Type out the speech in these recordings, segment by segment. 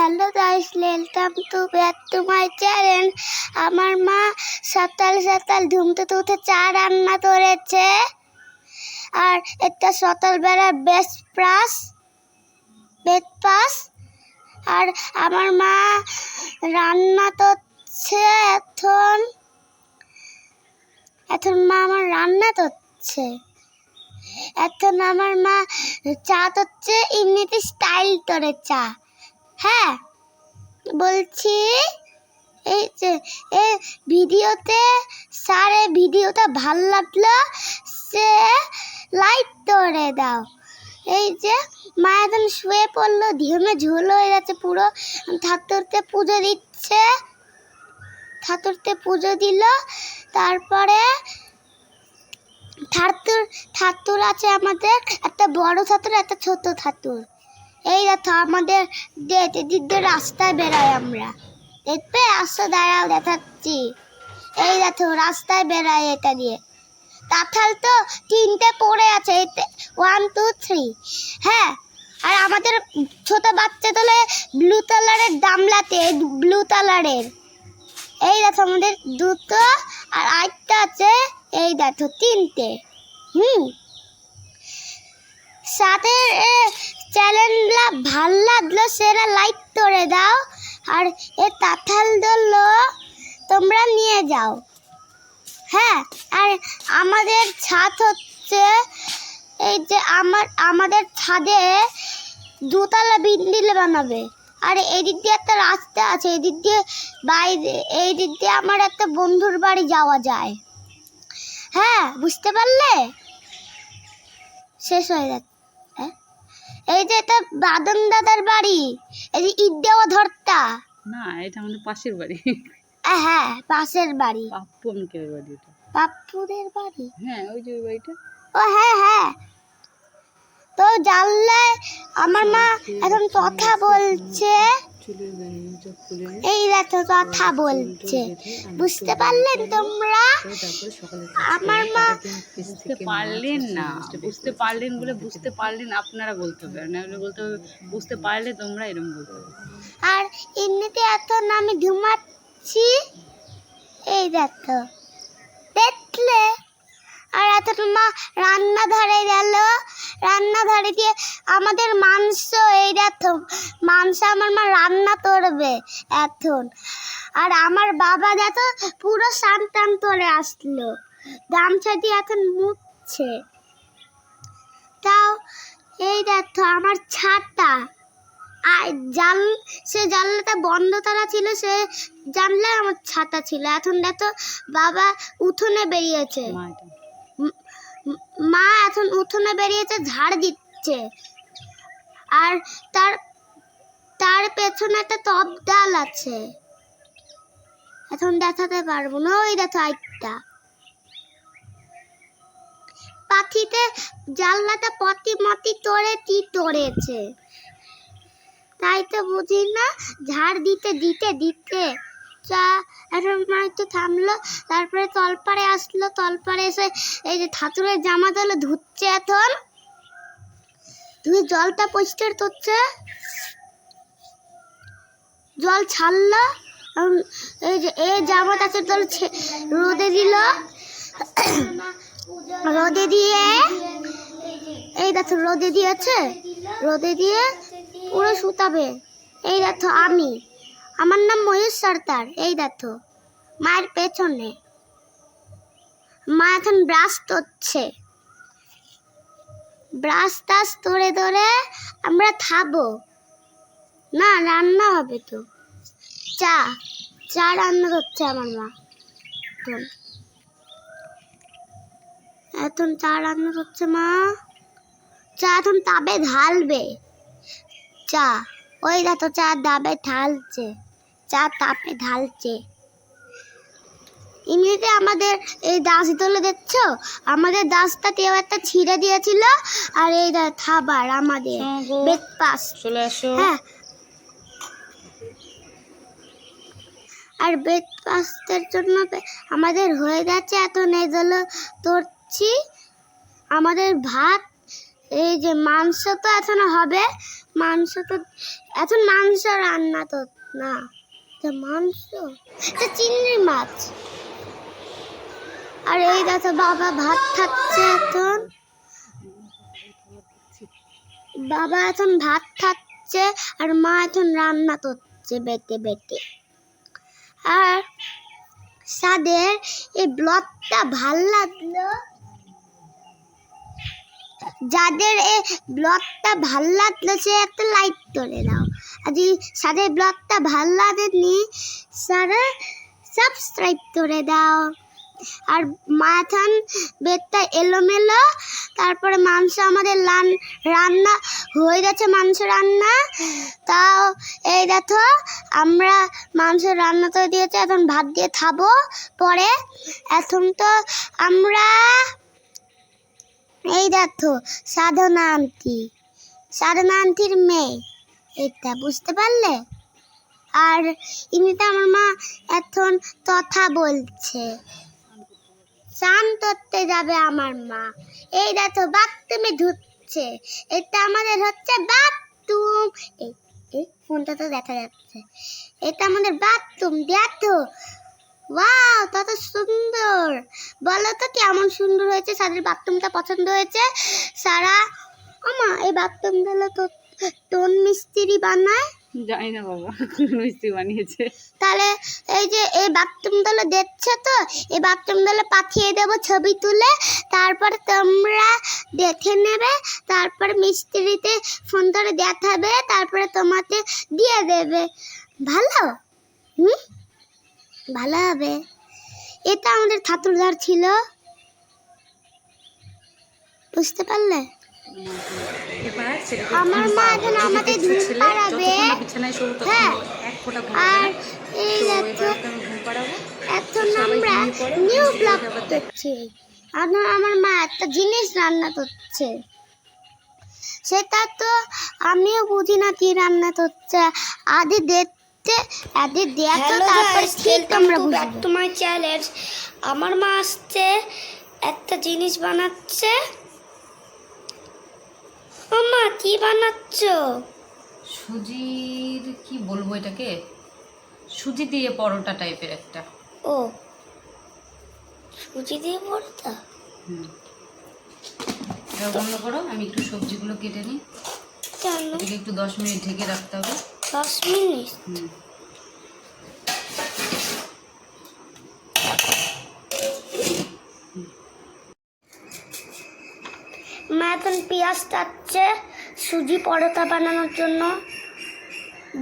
Hello guys welcome to back to my channel আমার মা সকাল সকাল ঘুমতে উঠে চা রান্না করেছে। আর একটা সকালবেলার বেস্ট প্রাস ব্রেকফাস্ট আর আমার মা রান্না করছে এখন। এখন মা আমার রান্না করছে। এখন আমার মা চা করছে এমনিতে স্টাইল করে চা। হ্যাঁ বলছি, এই যে, এ ভিডিওতে স্যার এই ভিডিওটা ভালো লাগল, সে লাইক করে দাও। এই যে মা এখন শুয়ে পড়ল ঘেমে ঝোল হয়ে গেছে পুরো। ঠাকুরকে পুজো দিচ্ছে, ঠাকুরকে পুজো দিল, তারপরে ঠাকুর ঠাকুর আছে আমাদের, একটা বড় ঠাকুর, একটা ছোট ঠাকুর। এই দেখো, আমাদের এদিক রাস্তায় বেড়াই আমরা। দেখবে? রাস্তা দাঁড়াও, দেখাচ্ছি। এই দেখো, রাস্তায় বেড়াই এটা দিয়ে। কাঁঠাল তো তিনটে পড়ে আছে ওয়ান টু থ্রি হ্যাঁ আর আমাদের ছোট বাচ্চা তোলে ব্লু কালারের দামলাতে ব্লু কালারের এই দেখো, আমাদের দুটো আর আরেকটা আছে, এই দেখো, তিনটে। হুম। সাথে চ্যানেলটা ভালো লাগল, সেটা লাইক করে দাও। আর এ কাঁঠাল দল তোমরা নিয়ে যাও। হ্যাঁ আর আমাদের ছাদ হচ্ছে, এই যে আমার, আমাদের ছাদে দুতলা বিল্ডিং বানাবে। আর এদিক দিয়ে একটা রাস্তা আছে, এদিক দিয়ে বাইরে এই দিক দিয়ে আমার একটা বন্ধুর বাড়ি যাওয়া যায়। হ্যাঁ বুঝতে পারলে? শেষ হয়ে যাচ্ছে? এই যে এটা বাদন দাদার বাড়ি এই যে ঈদ দেওয়া ধরতা না এটা আমাদের পাশের বাড়ি। আহ, হ্যাঁ পাশের বাড়ি। পাপ্পু অঙ্কের বাড়ি এটা পাপ্পুদের বাড়ি? হ্যাঁ ওই যে ওই বাড়িটা। ও হ্যাঁ হ্যাঁ। তো জানলায় আমার মা এখন কথা বলছে। এই দেখো কথা বলছে। বুঝতে পারলেন তোমরা? আমার মা বুঝতে পারলেন না। বুঝতে পারলেন বলে বুঝতে পারলেন আপনারা বলতে হবে। না হলে বলতে হবে বুঝতে পারলে তোমরা এরকম বলতে হবে। আর এমনিতে এখন আমি ঘুমাচ্ছি এই দেখো দেখলে আর এখন মা রান্না ধরে গেল। রান্না ধরে দিয়ে আমাদের মাংস এই মাংস আমার মা রান্না করবে এখন আর আমার বাবা দেখো পুরো সান টান করে আসলো। গামছা দিয়ে এখন মুছছে। তাও এই দেখো আমার ছাতা। আর জাল, সে জানলাটা বন্ধ তারা ছিল, সে জানলায় আমার ছাতা ছিল। এখন দেখো বাবা উঠোনে বেরিয়েছে। মা এখন উঠোনে বেরিয়েছে, ঝাড় দিচ্ছে। আর তার তার পেছনে একটা টপ ডাল আছে। এখন দেখাতে পারব না, ওই দেখো আইটা পাখিতে জানলাটা পতি মতি তোড়ে কি তোড়েছে। তাই তো বুঝি না, ঝাড় দিতে দিতে দিতে। চা এখন মা একটু থামলো, তারপরে তলপাড়ে আসলো, তলপাড়ে এসে এই যে ঠাকুরের জামা দলে ধুচ্ছে এখন। ধুয়ে জলটা পরিষ্কার করছে? জল ছাড়লো এই যে, এই জামাটাকে জল ছে- রোদে দিল। রোদে দিয়ে, এই দেখো রোদে দিয়েছে, রোদে দিয়ে পুরো শুতাবে এই দেখো আমি। আমার নাম ময়ূর সর্দার, এই দেখো। মায়ের পেছনে। মা এখন ব্রাশ করছে ব্রাশ টাশ ধরে ধরে আমরা খাব না, রান্না হবে তো। চা চা রান্না করছে আমার মা। এখন। এখন চা রান্না করছে মা। চা এখন তাবে ঢালবে। চা, ওই দেখো চা দাবে ঢালছে। চা তাপে ঢালছে। এমনিতে আমাদের এই দাস দলে দেখছ? আমাদের দাসটা কেউ একটা ছিঁড়ে দিয়েছিল আর এই খাবার আমাদের হ্যাঁ ব্রেকফাস্ট চলে আসো। হ্যাঁ। আর ব্রেকফাস্টের জন্য আমাদের হয়ে যাচ্ছে এত নেজল করছি আমাদের ভাত এই যে মাংস তো এখনও হবে। মাংস তো এখন মাংস রান্না তো না। এটা মাংস? এটা চিংড়ি মাছ। আর এই দেখো, বাবা ভাত খাচ্ছে এখন। বাবা এখন ভাত খাচ্ছে আর মা এখন রান্না করছে বেটে বেটে। আর সাদের এই ব্লগটা ভালো লাগল? যাদের এই ব্লগটা ভালো লাগল, সে একটা লাইক করে আর যদি সাদের ব্লগটা ভালো লাগেনি সারা সাবস্ক্রাইব করে দাও। আর মাথান বেডটা এলোমেলো তারপরে মাংস আমাদের রান্না হয়ে গেছে মাংস রান্না তাও এই দেখো, আমরা মাংস রান্না করে দিয়েছে, এখন ভাত দিয়ে খাব পরে। এখন তো আমরা এই দেখো, সাধনা আন্টি, সাধনা আন্টির মেয়ে। এটা বুঝতে পারলে? আর এমনিতে আমার মা এখন কথা বলছে। স্নান করতে যাবে আমার মা। এই দেখো, বাথরুমে ঢুকছে। এটা আমাদের হচ্ছে বাথরুম। এই ফোনটা তো দেখা যাচ্ছে। এটা আমাদের বাথরুম, দেখো। ওয়াও, তত সুন্দর। বলো তো কেমন সুন্দর হয়েছে? সাদের বাথরুমটা পছন্দ হয়েছে? সারা আমা এই বাথরুমগুলো তো টোন মিস্ত্রি বানায়? জানি না বাবা কোন মিস্ত্রি বানিয়েছে। তাহলে এই যে এই বাথরুমগুলো দেখছ তো? এই বাথরুমগুলো পাঠিয়ে দেবো ছবি তুলে তারপর তোমরা দেখে নেবে তারপর মিস্ত্রিতে ফোন করে দেখাবে তারপরে তোমাকে দিয়ে দেবে। ভালো? হুম? ভালো হবে। এটা আমাদের ঠাকুরঘর ছিল। বুঝতে পারলে? আমার মা এখন যদি আমাদের ঘুম পাড়াবে। হ্যাঁ। আর এই এখন আমরা নিউ ব্লগ করছি। এখন আমার মা একটা জিনিস রান্না করছে। সেটা তো আমিও বুঝি না কি রান্না করছে। আদি দেখতে আদি দেখো তারপর ঠিক তোমরা ব্যাক টু মাই চ্যালেঞ্জ আমার মা আসছে একটা জিনিস বানাচ্ছে। মা কি বানাচ্ছ? সুজির কি বলব এটাকে? সুজি দিয়ে পরোটা টাইপের একটা। ও সুজি দিয়ে পরোটা? হুম। বন্ধ করো আমি একটু সবজিগুলো কেটে নিই। একটু দশ মিনিট ঢেকে রাখতে হবে। দশ মিনিট? হুম মা এখন পেঁয়াজ কাটছে সুজি পরোটা বানানোর জন্য।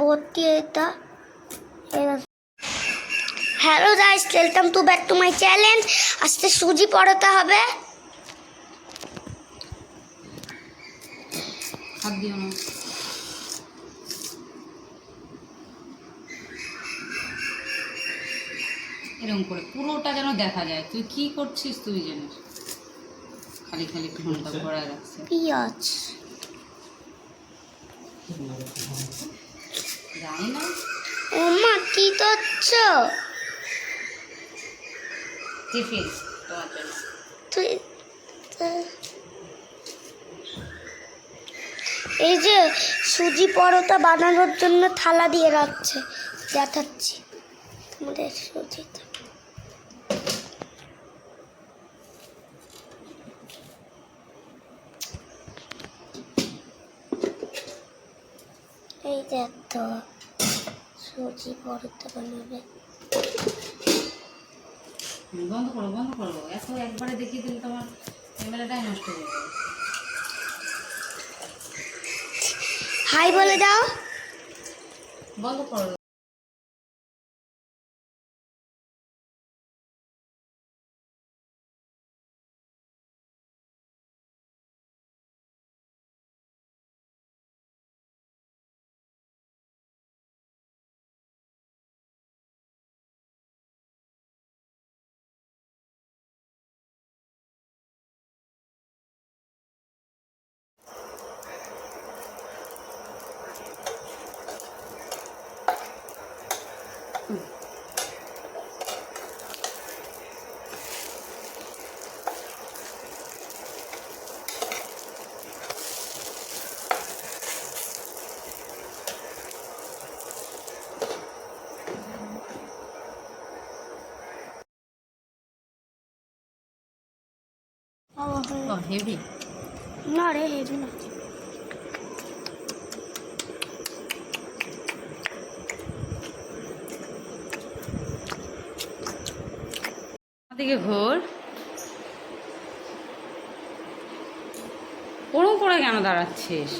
ভর্তি এটা। Hello guys welcome to back to my challenge আজকে সুজি পরোটা হবে। এরকম করে পুরোটা যেন দেখা যায়। তুই কি করছিস তুই জানিস? খালি খালি ফোনটা ঘোরায় রাখছে। পেঁয়াজ। জানি না। ও মা কি করছ? টিফিন তোমার জন্য। তুই এই যে সুজি পরোটা বানানোর জন্য থালা দিয়ে রাখছে। দেখাচ্ছি তোমাদের সুজিটা। এই দেখো সুজি পরোটা বানাবে। বন্ধ করো বন্ধ করো। এত একবারে দেখিয়ে দিলে তোমার ক্যামেরাটাই নষ্ট হয়ে যাবে। হাই বলে দাও। বন্ধ করো। হেভি। না রে হেভি না। দিকে ঘোর। ওরম করে কেন দাঁড়াচ্ছিস?